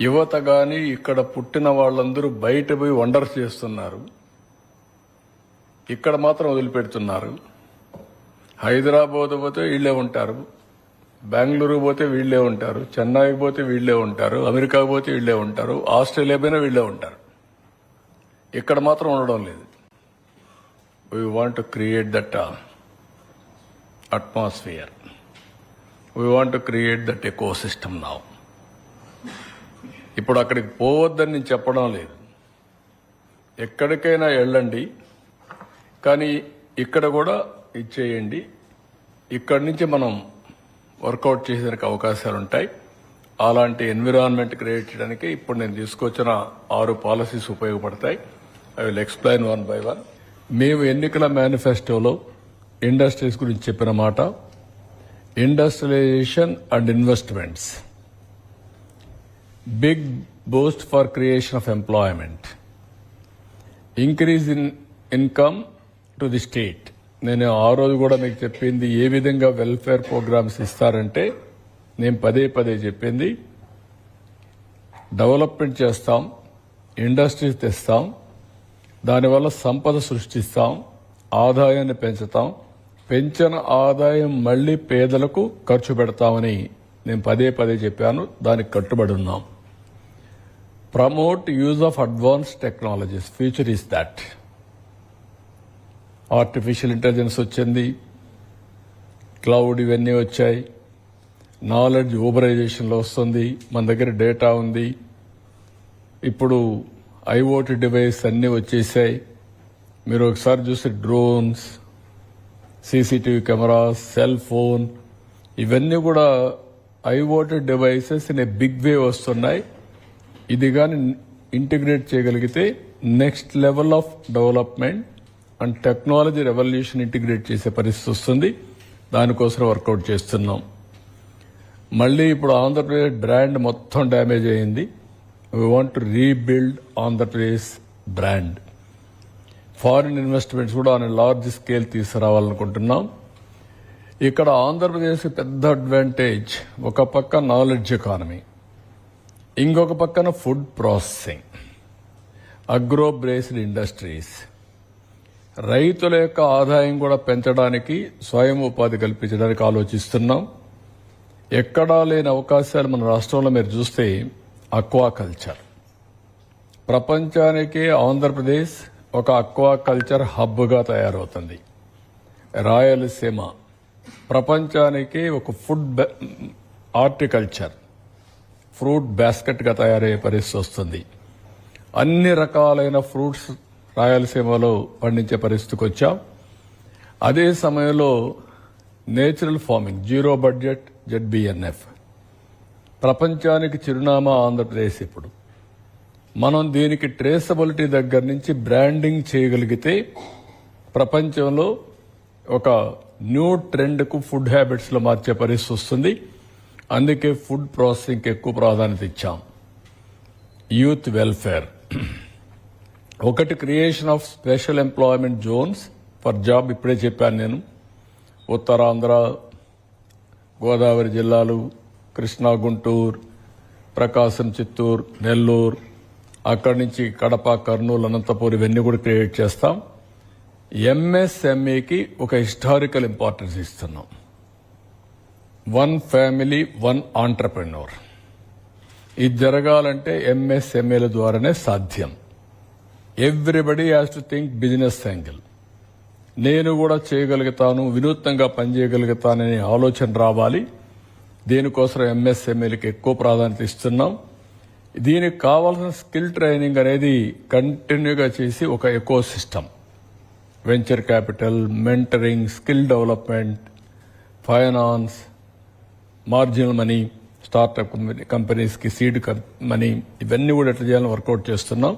యువత కానీ ఇక్కడ పుట్టిన వాళ్ళందరూ బయట పోయి వండర్స్ చేస్తున్నారు. ఇక్కడ మాత్రం వదిలిపెడుతున్నారు. హైదరాబాద్ పోతే వీళ్ళే ఉంటారు. బెంగళూరు పోతే వీళ్ళే ఉంటారు. చెన్నైకి పోతే వీళ్ళే ఉంటారు. అమెరికాకి పోతే వీళ్ళే ఉంటారు. ఆస్ట్రేలియా పోయినా వీళ్ళే ఉంటారు. ఇక్కడ మాత్రం ఉండడం లేదు. We want create that atmosphere we want create that ecosystem now ఇప్పుడు అక్కడికి పోవద్దని నేను చెప్పడం లేదు. ఎక్కడికైనా వెళ్ళండి కానీ ఇక్కడ కూడా ఇచ్చేయండి. ఇక్కడి నుంచి మనం వర్కౌట్ చేసేందుకు అవకాశాలు ఉంటాయి. అలాంటి ఎన్విరాన్మెంట్ క్రియేట్ చేయడానికి ఇప్పుడు నేను తీసుకొచ్చిన ఆరు పాలసీస్ ఉపయోగపడతాయి. I will explain one by one. మేము ఎన్నికల మేనిఫెస్టోలో ఇండస్ట్రీస్ గురించి చెప్పిన మాట industrialisation and investments. Big boost for creation of employment. Increase in income to the state. నేను ఆ రోజు కూడా మీకు చెప్పింది ఏ విధంగా వెల్ఫేర్ ప్రోగ్రామ్స్ ఇస్తారంటే నేను పదే పదే చెప్పింది. డెవలప్మెంట్ చేస్తాం ఇండస్ట్రీస్ తెస్తాం దానివల్ల సంపద సృష్టిస్తాం ఆదాయాన్ని పెంచుతాం. పెంచిన ఆదాయం మళ్ళీ పేదలకు ఖర్చు పెడతామని నేను పదే పదే చెప్పాను. దానికి కట్టుబడి ఉన్నాం. Promote use of advance technologies future is that artificial intelligence వచ్చింది. క్లౌడ్ ఇవన్నీ వచ్చాయి. నాలెడ్జ్ ఊబరైజేషన్లో వస్తుంది. మన దగ్గర డేటా ఉంది. ఇప్పుడు ఐఓటి డివైస్ అన్నీ వచ్చేసాయి. మీరు ఒకసారి చూసి drones CCTV cameras cell phone ఇవన్నీ కూడా IOT devices in a big way వస్తున్నాయి. ఇది కానీ ఇంటిగ్రేట్ చేయగలిగితే next level of development and technology revolution integrate చేసే పరిస్థితి వస్తుంది. దానికోసం వర్కౌట్ చేస్తున్నాం. మళ్ళీ ఇప్పుడు ఆంధ్రప్రదేశ్ బ్రాండ్ మొత్తం డ్యామేజ్ అయింది. We want to rebuild Andhra Pradesh brand foreign investments కూడా ఆన్ లార్జ్ స్కేల్ తీసుకురావాలనుకుంటున్నాం. ఇక్కడ ఆంధ్రప్రదేశ్ పెద్ద అడ్వాంటేజ్ ఒక పక్క నాలెడ్జ్ ఎకానమీ ఇంకొక పక్కన food processing agro based industries. రైతుల యొక్క ఆదాయం కూడా పెంచడానికి స్వయం ఉపాధి కల్పించడానికి ఆలోచిస్తున్నాం. ఎక్కడా లేని అవకాశాలు మన రాష్ట్రంలో మీరు చూస్తే అక్వాకల్చర్. ప్రపంచానికి ఆంధ్రప్రదేశ్ ఒక అక్వాకల్చర్ హబ్గా తయారవుతుంది. రాయలసీమ. ప్రపంచానికి ఒక ఫుడ్ ఆర్టికల్చర్. ఫ్రూట్ బాస్కెట్గా తయారయ్యే పరిస్థితి వస్తుంది. అన్ని రకాలైన ఫ్రూట్స్ రాయలసీమలో పండించే పరిస్థితికి వచ్చాం. అదే సమయంలో natural farming zero budget ZBNF. ప్రపంచానికి చిరునామా ఆంధ్రప్రదేశ్ ఇప్పుడు. మనం దీనికి ట్రేసబిలిటీ దగ్గర నుంచి బ్రాండింగ్ చేయగలిగితే ప్రపంచంలో ఒక న్యూ ట్రెండ్కు ఫుడ్ హ్యాబిట్స్లో మార్చే పరిస్థితి వస్తుంది. అందుకే ఫుడ్ ప్రాసెసింగ్కి ఎక్కువ ప్రాధాన్యత ఇచ్చాం. యూత్ వెల్ఫేర్ ఒకటి creation of special employment zones for job ఇప్పుడే చెప్పాను నేను. ఉత్తరాంధ్ర గోదావరి జిల్లాలు కృష్ణా గుంటూరు ప్రకాశం చిత్తూరు నెల్లూరు అక్కడి నుంచి కడప కర్నూలు అనంతపూర్ ఇవన్నీ కూడా క్రియేట్ చేస్తాం. ఎంఎస్ఎంఈకి ఒక హిస్టారికల్ ఇంపార్టెన్స్ ఇస్తున్నాం. One family one entrepreneur. ఇది జరగాలంటే ఎంఎస్ఎంఏల ద్వారానే సాధ్యం. Everybody has to think business angle నేను కూడా చేయగలుగుతాను వినూత్నంగా పనిచేయగలుగుతాననే ఆలోచన రావాలి. దీనికోసం ఎంఎస్ఎంఏలకు ఎక్కువ ప్రాధాన్యత ఇస్తున్నాం. దీనికి కావాల్సిన స్కిల్ ట్రైనింగ్ అనేది కంటిన్యూగా చేసి ఒక ecosystem venture capital mentoring skill development finance marginal money startup కంపెనీస్కి సీడ్ మనీ ఇవన్నీ కూడా ఎట్లా చేయాలని వర్కౌట్ చేస్తున్నాం.